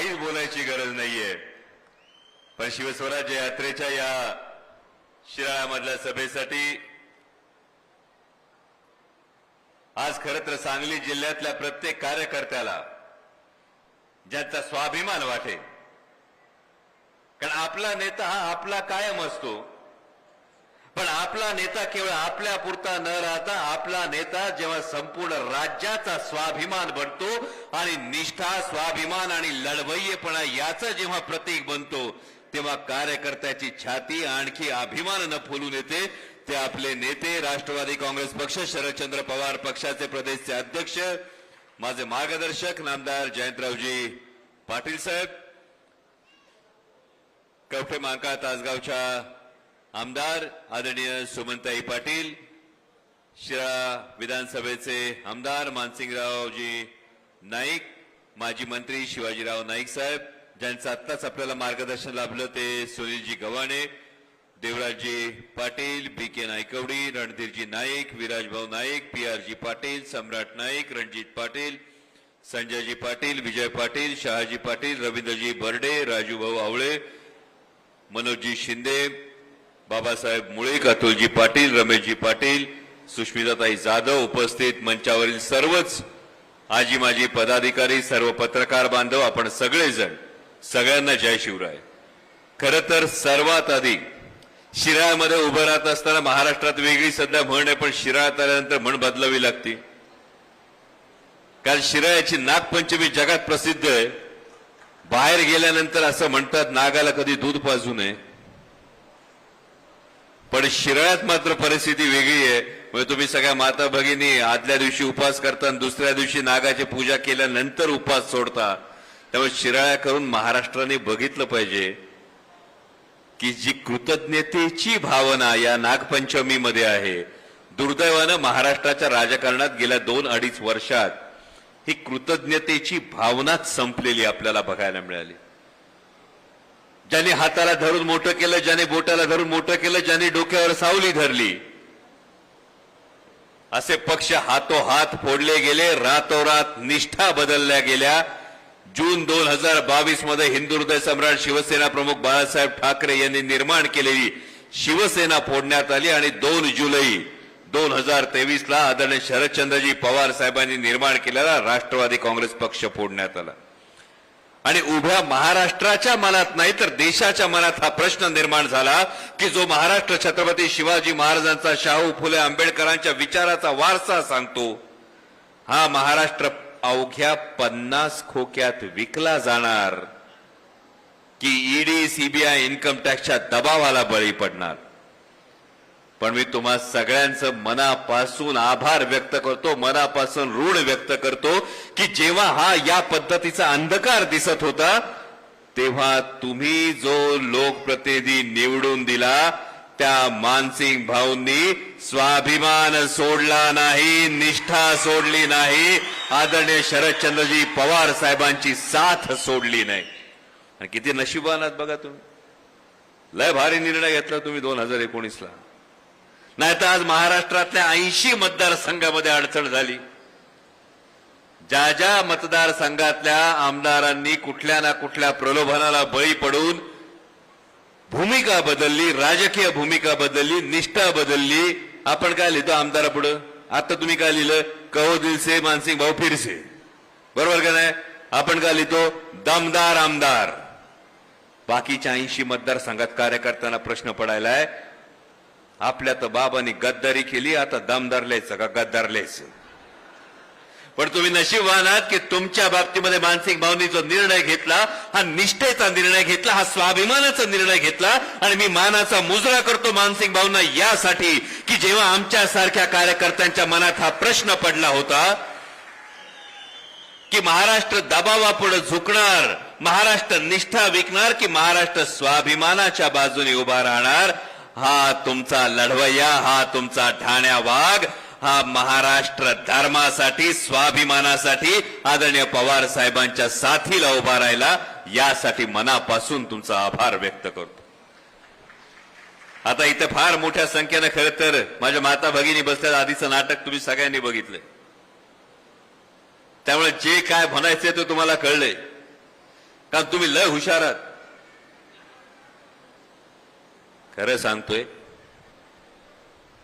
काहीच बोलायची गरज नाहीये. पण शिवस्वराज्य यात्रेच्या या शिराळामधल्या सभेसाठी आज खरं तर सांगली जिल्ह्यातल्या प्रत्येक कार्यकर्त्याला ज्यांचा स्वाभिमान वाटे कारण आपला नेता हा आपला कायम असतो. पण आपला नेता केवळ आपल्या पुरता न राहता आपला नेता जेव्हा संपूर्ण राज्याचा स्वाभिमान बनतो आणि निष्ठा स्वाभिमान आणि लढवय्येपणा याचं जेव्हा प्रतीक बनतो तेव्हा कार्यकर्त्याची छाती आणखी अभिमानानं फुलून येते. ते आपले नेते राष्ट्रवादी काँग्रेस पक्ष शरदचंद्र पवार पक्षाचे प्रदेशचे अध्यक्ष माझे मार्गदर्शक नामदार जयंतरावजी पाटील साहेब. कवठे मांका तासगावच्या आमदार आदरणीय सुमनताई पाटील शिराळा विधानसभेचे आमदार मानसिंगरावजी नाईक माजी मंत्री शिवाजीराव नाईक साहेब ज्यांचं आत्ताच आपल्याला मार्गदर्शन लाभलं ते Sunilji Gavhane Devrajji Patil B K Naikwadi Randhirji Naik Virajbhau Naik P R G Patil Samrat Naik Ranjit Patil Sanjayji Patil Vijay Patil Shahaji Patil Ravindraji Barde Rajubhau Awale Manojji Shinde Babasaheb Mulik Atulji Patil Rameshji Patil Sushmitatai Jadhav उपस्थित मंचावरील सर्वच आजी माजी पदाधिकारी सर्व पत्रकार बांधव आपण सगळेजण सगळ्यांना जय शिवराय. खर तर सर्वात आधी शिराळमध्ये उभं राहत असताना महाराष्ट्रात वेगळी सध्या म्हण आहे पण शिराळात आल्यानंतर म्हण बदलावी लागते. कारण शिराळ्याची नागपंचमी जगात प्रसिद्ध आहे. बाहेर गेल्यानंतर असं म्हणतात नागाला कधी दूध पाजू नये. पण शिराळ्यात मात्र परिस्थिती वेगळी आहे. म्हणजे तुम्ही सगळ्या माता भगिनी आदल्या दिवशी उपास करता आणि दुसऱ्या दिवशी नागाची पूजा केल्यानंतर उपास सोडता. त्यामुळे शिराळ्या करून महाराष्ट्राने बघितलं पाहिजे की जी कृतज्ञतेची भावना या नागपंचमीमध्ये आहे. दुर्दैवानं महाराष्ट्राच्या राजकारणात गेल्या दोन अडीच वर्षात ही कृतज्ञतेची भावनाच संपलेली आपल्याला बघायला मिळाली. ज्याने हाताला धरून मोठं केलं ज्याने बोटाला धरून मोठं केलं ज्यांनी डोक्यावर सावली धरली. असे पक्ष हातोहात फोडले गेले रातोरात निष्ठा बदलल्या गेल्या. जून दोन हजार बावीसमध्ये हिंदू हृदय सम्राट शिवसेना प्रमुख बाळासाहेब ठाकरे यांनी निर्माण केलेली शिवसेना फोडण्यात आली आणि दोन जुलै दोन हजार तेवीसला आदरणीय शरदचंद्रजी पवार साहेबांनी निर्माण केलेला राष्ट्रवादी काँग्रेस पक्ष फोडण्यात आला. आणि उभ्या महाराष्ट्राच्या मनात नाही तर देशाच्या मनात हा प्रश्न निर्माण झाला की जो महाराष्ट्र छत्रपती शिवाजी महाराजांचा शाहू फुले आंबेडकरांच्या विचाराचा वारसा सांगतो हा महाराष्ट्र अवघ्या पन्नास खोक्यात विकला जाणार की ईडी सीबीआय इन्कम टॅक्सच्या दबावाला बळी पडणार. पण मी तुम्हा सगळ्यांचं मनापासून आभार व्यक्त करतो मनापासून ऋण व्यक्त करतो की जेव्हा हा या पद्धतीचा अंधकार दिसत होता तेव्हा तुम्ही जो लोकप्रतिनिधी निवडून दिला त्या मानसिंग भाऊंनी स्वाभिमान सोडला नाही निष्ठा सोडली नाही आदरणीय शरदचंद्रजी पवार साहेबांची साथ सोडली नाही. आणि किती नशिबानात बघा तुम्ही. लय भारी निर्णय घेतला तुम्ही दोन हजार एकोणीसला. नाहीतर आज महाराष्ट्रातल्या ऐंशी मतदारसंघामध्ये अडचण झाली. ज्या ज्या मतदारसंघातल्या आमदारांनी कुठल्या ना कुठल्या प्रलोभनाला बळी पडून भूमिका बदलली राजकीय भूमिका बदलली निष्ठा बदलली आपण काय लिहितो आमदारापुढं आता तुम्ही काय लिहिलं? कहो दिलसे मानसिंग भाऊ फिरसे. बरोबर का नाही? आपण काय लिहितो? दमदार आमदार. बाकीच्या ऐंशी मतदारसंघात कार्यकर्त्यांना प्रश्न पडायलाय आपल्या तर बाबांनी गद्दारी केली आता दमदार लिहायचं का गद्दार लिहायचं पण तुम्ही नशीब आहात की तुमच्या बाबतीमध्ये मानसिक भावनी जो निर्णय घेतला हा निष्ठेचा निर्णय घेतला हा स्वाभिमानाचा निर्णय घेतला आणि मी मानाचा मुजरा करतो मानसिक भावना यासाठी की जेव्हा आमच्या सारख्या कार्यकर्त्यांच्या मनात हा प्रश्न पडला होता की महाराष्ट्र दबावापुढे झुकणार महाराष्ट्र निष्ठा विकणार की महाराष्ट्र स्वाभिमानाच्या बाजूने उभा राहणार हा तुमचा लढवय्या हा तुमचा ठाण्या वाघ हा महाराष्ट्र धर्मासाठी स्वाभिमानासाठी आदरणीय पवार साहेबांच्या साथीला उभा राहिला. यासाठी मनापासून तुमचा आभार व्यक्त करतो. आता इथे फार मोठ्या संख्येनं खरं तर माझ्या माता भगिनी बसल्या आधीचं नाटक तुम्ही सगळ्यांनी बघितलंय. त्यामुळे जे काय म्हणायचे ते तुम्हाला कळलंय. कारण तुम्ही लय हुशार आहात. खरं सांगतोय.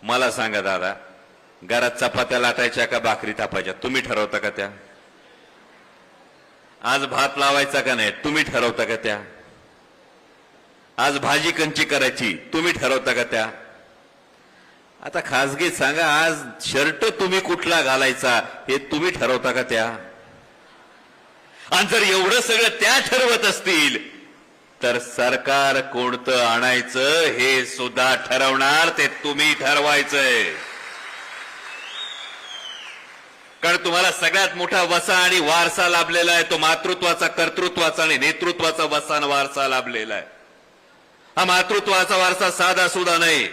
मला सांगा दादा घरात चपात्या लाटायच्या का भाकरी तापायच्या तुम्ही ठरवता का त्या? आज भात लावायचा का नाही? तुम्ही ठरवता का त्या? आज भाजी कंची करायची? तुम्ही ठरवता का त्या? आता खासगी सांगा आज शर्ट तुम्ही कुठला घालायचा? हे तुम्ही ठरवता का त्या? आणि जर एवढं सगळं त्या ठरवत असतील तर सरकार कोणतं आणायचं हे सुद्धा ठरवणार ते तुम्ही ठरवायचंय. कारण तुम्हाला सगळ्यात मोठा वसा आणि वारसा लाभलेला आहे तो मातृत्वाचा कर्तृत्वाचा आणि नेतृत्वाचा वसा आणि वारसा लाभलेला आहे. हा मातृत्वाचा वारसा साधा सुद्धा नाही.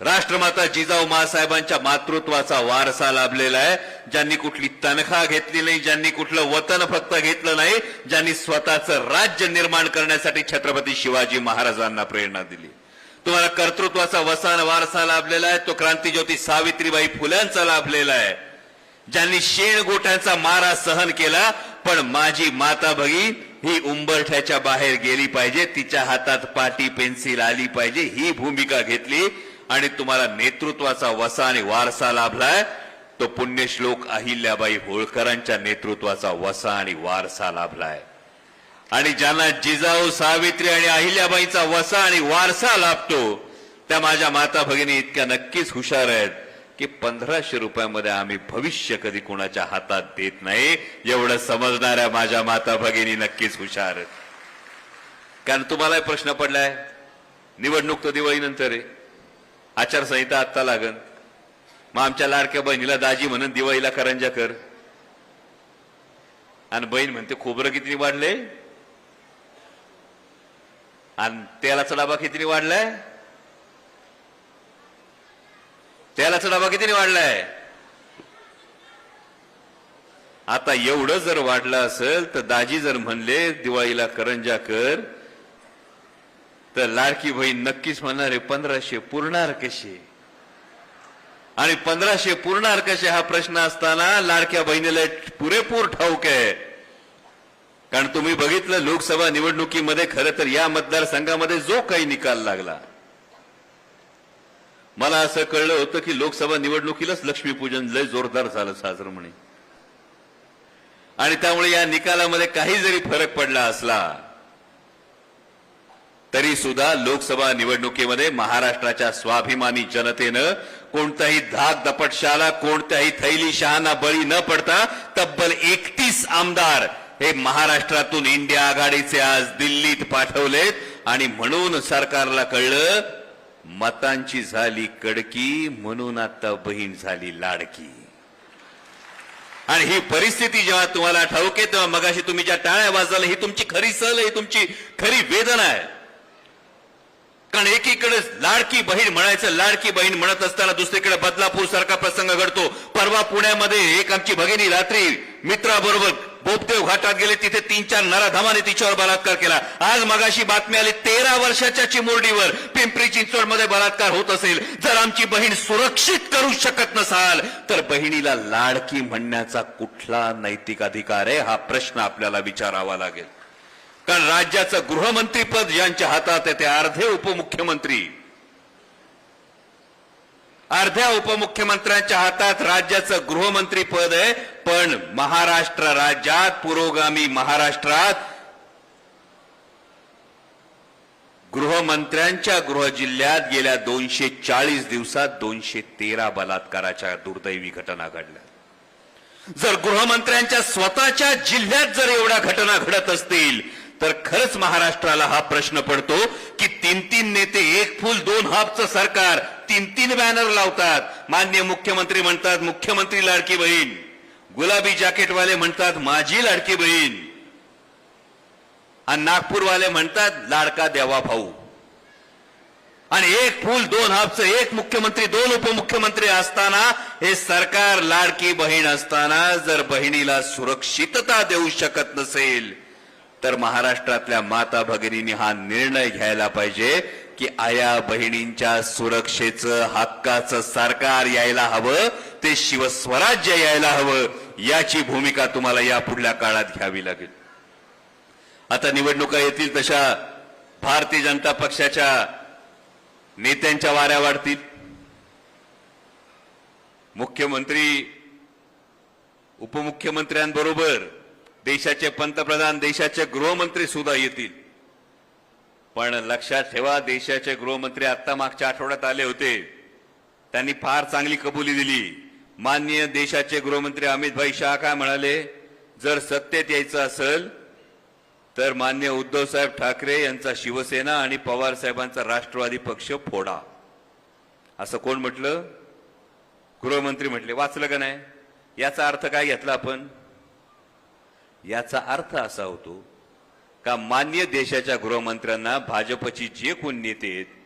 राष्ट्रमाता जिजाऊ मासाहेबांच्या मातृत्वाचा वारसा लाभलेला आहे. ज्यांनी कुठली तनखा घेतली नाही ज्यांनी कुठलं वतन फक्त घेतलं नाही ज्यांनी स्वतःचं राज्य निर्माण करण्यासाठी छत्रपती शिवाजी महाराजांना प्रेरणा दिली. तुम्हाला कर्तृत्वाचा वसान वारसा लाभलेला आहे तो क्रांतीज्योती सावित्रीबाई फुल्यांचा लाभलेला आहे. ज्यांनी शेण गोठ्यांचा मारा सहन केला पण माझी माता भगी ही उंबरठ्याच्या बाहेर गेली पाहिजे तिच्या हातात पाटी पेन्सिल आली पाहिजे ही भूमिका घेतली. आणि तुम्हाला नेतृत्वाचा वसा आणि वारसा लाभलाय. तो पुण्यश्लोक अहिल्याबाई होळकरांच्या नेतृत्वाचा वसा आणि वारसा लाभलाय. आणि ज्यांना जिजाऊ सावित्री आणि अहिल्याबाईचा वसा आणि वारसा लाभतो त्या माझ्या माता भगिनी इतक्या नक्कीच हुशार आहेत की पंधराशे रुपयामध्ये आम्ही भविष्य कधी कोणाच्या हातात देत नाही एवढं समजणाऱ्या माझ्या माता भगिनी नक्कीच हुशार आहेत. कारण तुम्हाला प्रश्न पडलाय निवडणूक तर दिवाळीनंतर आहे. आचारसंहिता आत्ता लागन. मग आमच्या लाडक्या बहिणीला दाजी म्हणून दिवाळीला करंजा कर. आणि बहीण म्हणते खोबरं किती वाढले आणि तेलाचा डबा किती वाढलाय? तेलाचा डबा किती वाढलाय? आता एवढं जर वाढलं असेल तर दाजी जर म्हणले दिवाळीला करंजा कर तर लाडकी बहीण नक्कीच म्हणणार आहे पंधराशे पुरणार कसे? आणि पंधराशे पुरणार कसे हा प्रश्न असताना लाडक्या बहिणीला पुरेपूर ठाऊक आहे. कारण तुम्ही बघितलं लोकसभा निवडणुकीमध्ये खरं तर या मतदारसंघामध्ये जो काही निकाल लागला. मला असं कळलं होतं की लोकसभा निवडणुकीलाच लक्ष्मीपूजन लय जोरदार झालं साजरं म्हणे. आणि त्यामुळे या निकालामध्ये काही जरी फरक पडला असला तरी सुद्धा लोकसभा निवडणुकीमध्ये महाराष्ट्राच्या स्वाभिमानी जनतेनं कोणताही धाक दपटशाला कोणत्याही थैली शहाना बळी न पडता तब्बल एकतीस आमदार हे महाराष्ट्रातून इंडिया आघाडीचे आज दिल्लीत पाठवलेत. आणि म्हणून सरकारला कळलं मतांची झाली कडकी म्हणून आता बहीण झाली लाडकी. आणि ही परिस्थिती जेव्हा तुम्हाला ठाऊक आहे तेव्हा मगाशी तुम्ही ज्या टाळ्या वाजवल्या ही तुमची खरी सल ही तुमची खरी वेदना आहे. कारण एकीकडे लाडकी बहीण म्हणायचं लाडकी बहीण म्हणत असताना दुसरीकडे बदलापूर सारखा प्रसंग घडतो. परवा पुण्यामध्ये एक आमची भगिनी रात्री मित्राबरोबर बोपदेव घाटात गेले तिथे तीन चार नराधमाने तिच्यावर बलात्कार केला. आज मगाशी बातमी आली तेरा वर्षाच्या चिमुरडीवर पिंपरी चिंचवडमध्ये बलात्कार होत असेल. जर आमची बहीण सुरक्षित करू शकत नसाल तर बहिणीला लाडकी म्हणण्याचा कुठला नैतिक अधिकार आहे? हा प्रश्न आपल्याला विचारावा लागेल. कारण राज्याचं गृहमंत्रीपद ज्यांच्या हातात आहे ते अर्धे उपमुख्यमंत्री. अर्ध्या उपमुख्यमंत्र्यांच्या हातात राज्याचं गृहमंत्री पद आहे पण महाराष्ट्र राज्यात पुरोगामी महाराष्ट्रात गृहमंत्र्यांच्या गृह जिल्ह्यात गेल्या दोनशे चाळीस दिवसात दोनशे तेरा बलात्काराच्या दुर्दैवी घटना घडल्या. जर गृहमंत्र्यांच्या स्वतःच्या जिल्ह्यात जर एवढ्या घटना घडत असतील तर खरंच महाराष्ट्राला हा प्रश्न पडतो की तीन तीन नेते एक फुल दोन हाफचं सरकार तीन तीन बॅनर लावतात. मान्य मुख्यमंत्री म्हणतात मुख्यमंत्री लाडकी बहीण. गुलाबी जॅकेटवाले म्हणतात माझी लाडकी बहीण. आणि नागपूरवाले म्हणतात लाडका देवा भाऊ. आणि एक फुल दोन हाफचं एक मुख्यमंत्री दोन उपमुख्यमंत्री असताना हे सरकार लाडकी बहीण असताना जर बहिणीला सुरक्षितता देऊ शकत नसेल तर महाराष्ट्रातल्या माता भगिनींनी हा निर्णय घ्यायला पाहिजे की आया बहिणींच्या सुरक्षेचं हक्काचं सरकार यायला हवं ते शिवस्वराज्य यायला हवं याची भूमिका तुम्हाला या पुढल्या काळात घ्यावी लागेल. आता निवडणुका येतील तशा भारतीय जनता पक्षाच्या नेत्यांच्या वाऱ्या वाढतील. मुख्यमंत्री उपमुख्यमंत्र्यांबरोबर देशाचे पंतप्रधान देशाचे गृहमंत्री सुद्धा येतील. पण लक्षात ठेवा देशाचे गृहमंत्री आत्ता मागच्या आठवड्यात आले होते. त्यांनी फार चांगली कबुली दिली. माननीय देशाचे गृहमंत्री अमित भाई शहा काय म्हणाले? जर सत्तेत यायचं असेल तर मान्य उद्धवसाहेब ठाकरे यांचा शिवसेना आणि पवार साहेबांचा राष्ट्रवादी पक्ष फोडा. असं कोण म्हटलं? गृहमंत्री म्हटले. वाचलं का नाही? याचा अर्थ काय घेतला आपण? याचा अर्थ असा होतो का मान्य देशाच्या गृहमंत्र्यांना भाजपची जे कोण नेते आहेत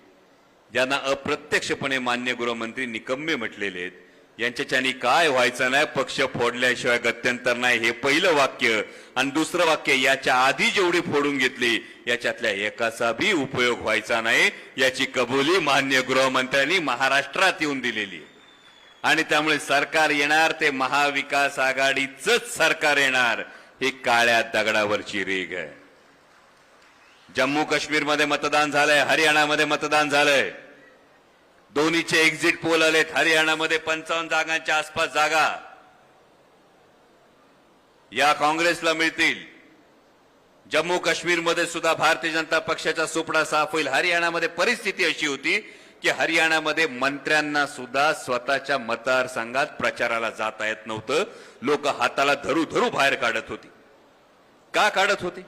ज्यांना अप्रत्यक्षपणे मान्य गृहमंत्री निकम्मे म्हटलेले आहेत यांच्याच्यानी काय व्हायचं नाही पक्ष फोडल्याशिवाय गत्यंतर नाही हे पहिलं वाक्य आणि दुसरं वाक्य याच्या आधी जेवढी फोडून घेतली याच्यातल्या एकाचा बी उपयोग व्हायचा नाही याची कबुली मान्य गृहमंत्र्यांनी महाराष्ट्रात येऊन दिलेली आहे. आणि त्यामुळे सरकार येणार ते महाविकास आघाडीच सरकार येणार ही काळ्या दगडावरची रेग आहे जम्मू काश्मीरमध्ये मतदान झालंय हरियाणामध्ये मतदान झालंय. दोन्हीचे एक्झिट पोल आलेत हरियाणामध्ये पंचावन्न जागांच्या आसपास जागा. या काँग्रेसला मिळतील. जम्मू काश्मीरमध्ये सुद्धा भारतीय जनता पक्षाचा सुपडा साफ होईल. हरियाणामध्ये परिस्थिती अशी होती की हरियाणामध्ये मंत्र्यांना सुद्धा स्वतःच्या मतदारसंघात प्रचाराला जाता येत नव्हतं. लोक हाताला धरू धरू बाहेर काढत होती. का काढत होते?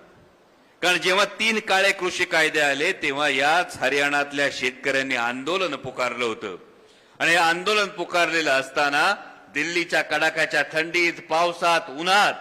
कारण जेव्हा तीन काळे कृषी कायदे आले तेव्हा याच हरियाणातल्या शेतकऱ्यांनी आंदोलन पुकारलं होतं. आणि हे आंदोलन पुकारलेलं असताना दिल्लीच्या कडाक्याच्या थंडीत पावसात उन्हात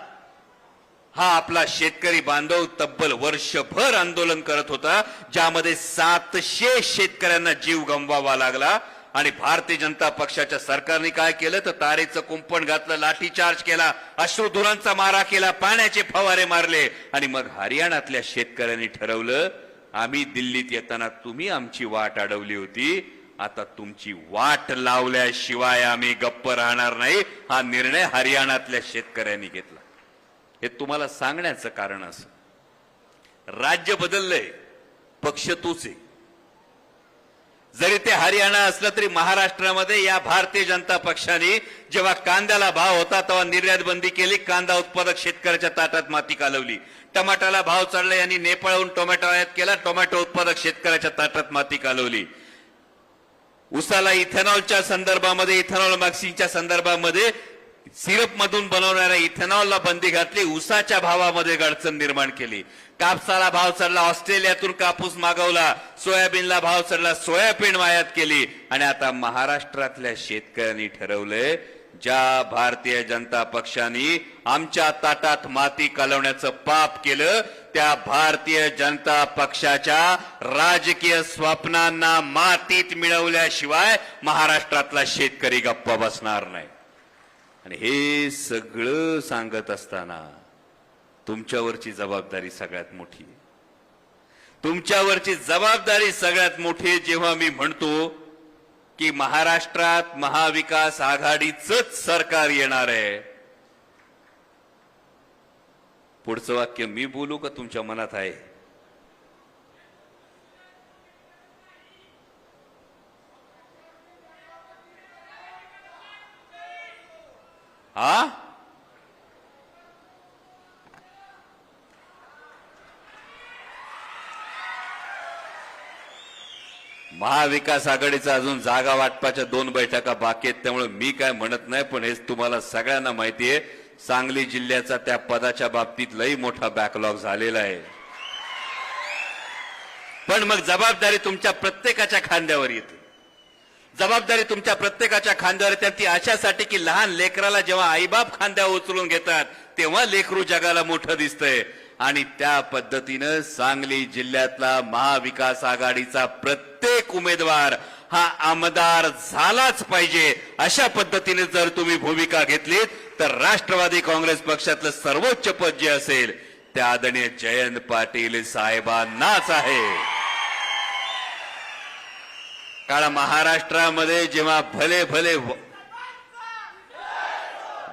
हा आपला शेतकरी बांधव तब्बल वर्षभर आंदोलन करत होता ज्यामध्ये सातशे शेतकऱ्यांना जीव गमवावा लागला. आणि भारतीय जनता पक्षाच्या सरकारने काय केलं? तर तारेचं कुंपण घातलं लाठीचार्ज केला अश्रुधुरांचा मारा केला पाण्याचे फवारे मारले. आणि मग हरियाणातल्या शेतकऱ्यांनी ठरवलं आम्ही दिल्लीत येताना तुम्ही आमची वाट अडवली होती. आता तुमची वाट लावल्याशिवाय आम्ही गप्प राहणार नाही. हा निर्णय हरियाणातल्या शेतकऱ्यांनी घेतला. हे तुम्हाला सांगण्याचं कारण असं. राज्य बदललंय. पक्ष तूच. आहे जरी ते हरियाणा असलं तरी महाराष्ट्रामध्ये या भारतीय जनता पक्षाने जेव्हा कांद्याला भाव होता तेव्हा निर्यात बंदी केली कांदा उत्पादक शेतकऱ्याच्या ताटात माती कालवली. टमाटाला भाव चढला यांनी नेपाळहून टोमॅटो आयात केला टोमॅटो उत्पादक शेतकऱ्याच्या ताटात माती कालवली. उसाला इथेनॉलच्या संदर्भामध्ये इथेनॉल मॅक्सिंगच्या संदर्भामध्ये सिरप मधून बनवणाऱ्या इथेनॉलला बंदी घातली उसाच्या भावामध्ये अडचण निर्माण केली. कापसाला भाव चढला ऑस्ट्रेलियातून कापूस मागवला सोयाबीनला भाव चढला सोयाबीन आयात केली. आणि आता महाराष्ट्रातल्या शेतकऱ्यांनी ठरवलंय ज्या भारतीय जनता पक्षाने आमच्या ताटात माती कालवण्याचं पाप केलं त्या भारतीय जनता पक्षाच्या राजकीय स्वप्नांना मातीत मिळवल्याशिवाय महाराष्ट्रातला शेतकरी गप्पा बसणार नाही. आणि हे सगळं सांगत असताना तुमच्यावरची जबाबदारी सगळ्यात मोठी तुमच्यावरची जबाबदारी सगळ्यात मोठी जेव्हा मी म्हणतो की महाराष्ट्रात महाविकास आघाडीचंच सरकार येणार आहे. पुढचं वाक्य मी बोलू का तुमच्या मनात आहे? हा? महाविकास आघाडीचा अजून जागा वाटपाच्या दोन बैठका बाकी आहेत त्यामुळे मी काय म्हणत नाही पण हेच तुम्हाला सगळ्यांना माहिती आहे सांगली जिल्ह्याचा त्या पदाच्या बाबतीत लई मोठा बॅकलॉग झालेला आहे. पण मग जबाबदारी तुमच्या प्रत्येकाच्या खांद्यावर येते. जबाबदारी तुमच्या प्रत्येकाच्या खांद्यावर येते ती अशासाठी की लहान लेकराला जेव्हा आईबाप खांद्यावर उचलून घेतात तेव्हा लेकरू जगाला मोठं दिसतंय. आणि त्या पद्धतीनं सांगली जिल्ह्यातला महाविकास आघाडीचा प्रत्येक उमेदवार हा आमदार झालाच पाहिजे. अशा पद्धतीने जर तुम्ही भूमिका घेतलीत तर राष्ट्रवादी काँग्रेस पक्षातलं सर्वोच्च पद जे असेल त्या आदरणीय जयंत पाटील साहेबांनाच आहे. कारण महाराष्ट्रामध्ये जेव्हा भले भले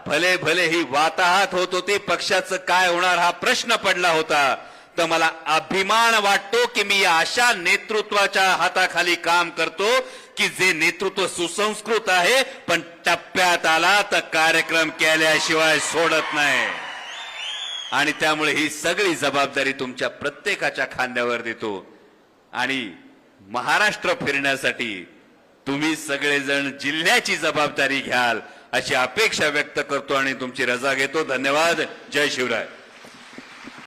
भले भले ही वाताहत होत होती पक्षाचं काय होणार हा प्रश्न पडला होता तर मला अभिमान वाटतो की मी अशा नेतृत्वाच्या हाताखाली काम करतो की जे नेतृत्व सुसंस्कृत आहे पण टप्प्यात आला तर कार्यक्रम केल्याशिवाय सोडत नाही. आणि त्यामुळे ही सगळी जबाबदारी तुमच्या प्रत्येकाच्या खांद्यावर देतो. आणि महाराष्ट्र फिरण्यासाठी तुम्ही सगळेजण जिल्ह्याची जबाबदारी घ्याल अशी अपेक्षा व्यक्त करतो आणि तुमची रजा घेतो. धन्यवाद. जय शिवराय.